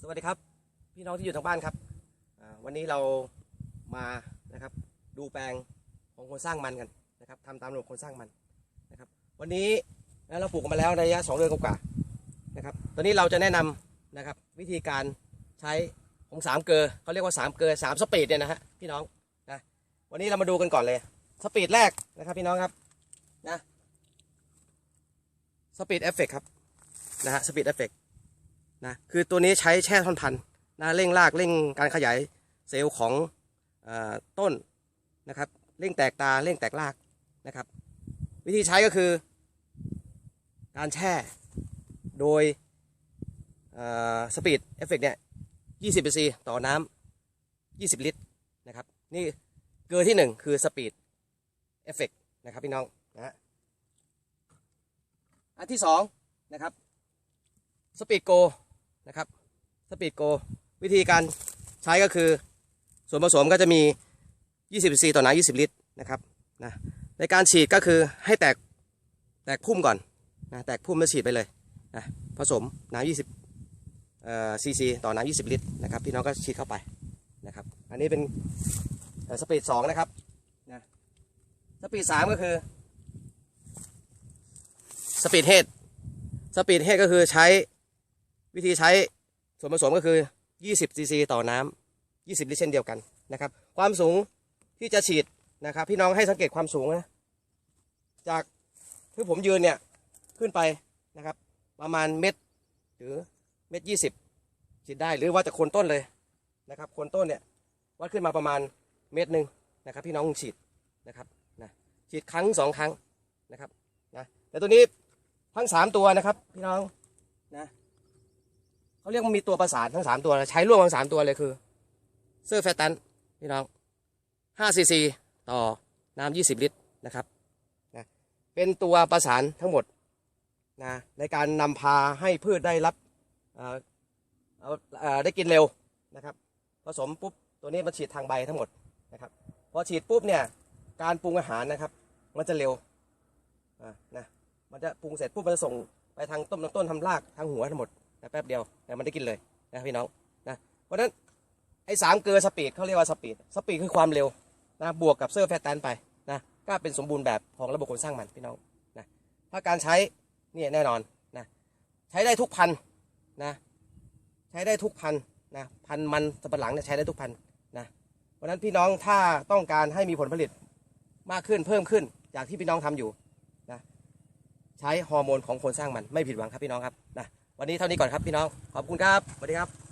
สวัสดีครับ พี่น้องที่อยู่ทางบ้านครับวันนี้เรามานะครับดูแปลงของคนสร้างมันกันนะครับทำตามระบบคนสร้างมันนะครับ วันนี้นะเราปลูกกันมาแล้วในระยะสองเดือนกว่าๆนะครับตอนนี้เราจะแนะนำนะครับวิธีการใช้ของสามเกลอเขาเรียกว่าสามเกลอสามสปีดเนี่ยนะฮะพี่น้องนะวันนี้เรามาดูกันก่อนเลยสปีดแรกนะครับพี่น้องครับนะสปีดเอฟเฟกครับนะฮะสปีดเอฟเฟก นะคือตัวนี้ใช้แช่ท่อนพันธุ์นะเร่งรากเร่งการขยายเซลล์ของอต้นนะครับเร่งแตกตาเร่งแตกรากนะครับ วิธีใช้ก็คือ การแช่โดยสปีดเอฟเฟกเนี่ย20 cc ต่อน้ำ20 ลิตรนะครับนี่เกลือที่ 1 คือสปีดเอฟเฟกนะครับพี่น้องนะฮะอันที่ 2 นะครับสปีดโก นะครับสปีดโกวิธีการใช้ก็คือ ส่วนผสมก็จะมี 20 cc ต่อน้ำ20 ลิตรนะครับนะในการฉีดก็คือให้แตกแตกพุ่มก่อนนะแตกพุ่มแล้วฉีดไปเลยนะผสมน้ำ20เอ่อ cc ต่อน้ำ20 ลิตรนะครับพี่น้องก็ฉีดเข้าไปนะครับ อันนี้เป็นสปีด2นะครับนะสปีด3ก็คือสปีดเฮดสปีดเฮดก็คือใช้ วิธีใช้ส่วนผสมก็คือ 20ซีซีต่อน้ำ20 ลิตรเช่นเดียวกันนะครับ ความสูงที่จะฉีดนะครับ พี่น้องให้สังเกตความสูงนะ จากที่ผมยืนเนี่ยขึ้นไปนะครับ ประมาณเม็ดหรือเม็ดยี่สิบฉีดได้หรือว่าจะโคนต้นเลยนะครับโคนต้นเนี่ยวัดขึ้นมาประมาณเม็ดหนึ่งนะครับ พี่น้องฉีดนะครับนะฉีดครั้งสองครั้งนะครับนะแต่ตัวนี้ทั้งสามตัวนะครับ พี่น้องนะ เขาเรียกว่ามีตัวประสานทั้งสามตัวใช้ร่วมกันสามตัวเลยคือเซอร์แฟตันพี่น้อง5ซีซีต่อน้ำ20ลิตรนะครับนะเป็นตัวประสานทั้งหมดนะในการนำพาให้พืชได้รับได้กินเร็วนะครับ ผสมปุ๊บตัวนี้มันฉีดทางใบทั้งหมดนะครับพอฉีดปุ๊บเนี่ยการปรุงอาหารนะครับ มันจะเร็วนะมันจะปรุงเสร็จปุ๊บมันจะส่งไปทางต้นลำต้นทำรากทางหัวทั้งหมด ป๊บเดียวนะมันได้กินเลยนะพี่น้องนะเพราะนั้นไอ้สามเกลือสปีดเขาเรียกว่าสปีดสปีดคือความเร็วนะบวกกับเซอร์แฟตตันไปนะก็เป็นสมบูรณ์แบบของระบบโคนสร้างมันพี่น้องนะถ้าการใช้เนี่ยแน่นอนนะใช้ได้ทุกพันนะใช้ได้ทุกพันนะพันมันสับปะหลังเนี่ยใช้ได้ทุกพันนะเพราะนั้นพี่น้องถ้าต้องการให้มีผลผลิตมากขึ้นเพิ่มขึ้นจากที่พี่น้องทำอยู่นะใช้ฮอร์โมนของโคนสร้างมันไม่ผิดหวังครับพี่น้องครับนะ วันนี้เท่านี้ก่อนครับพี่น้อง ขอบคุณครับ สวัสดีครับ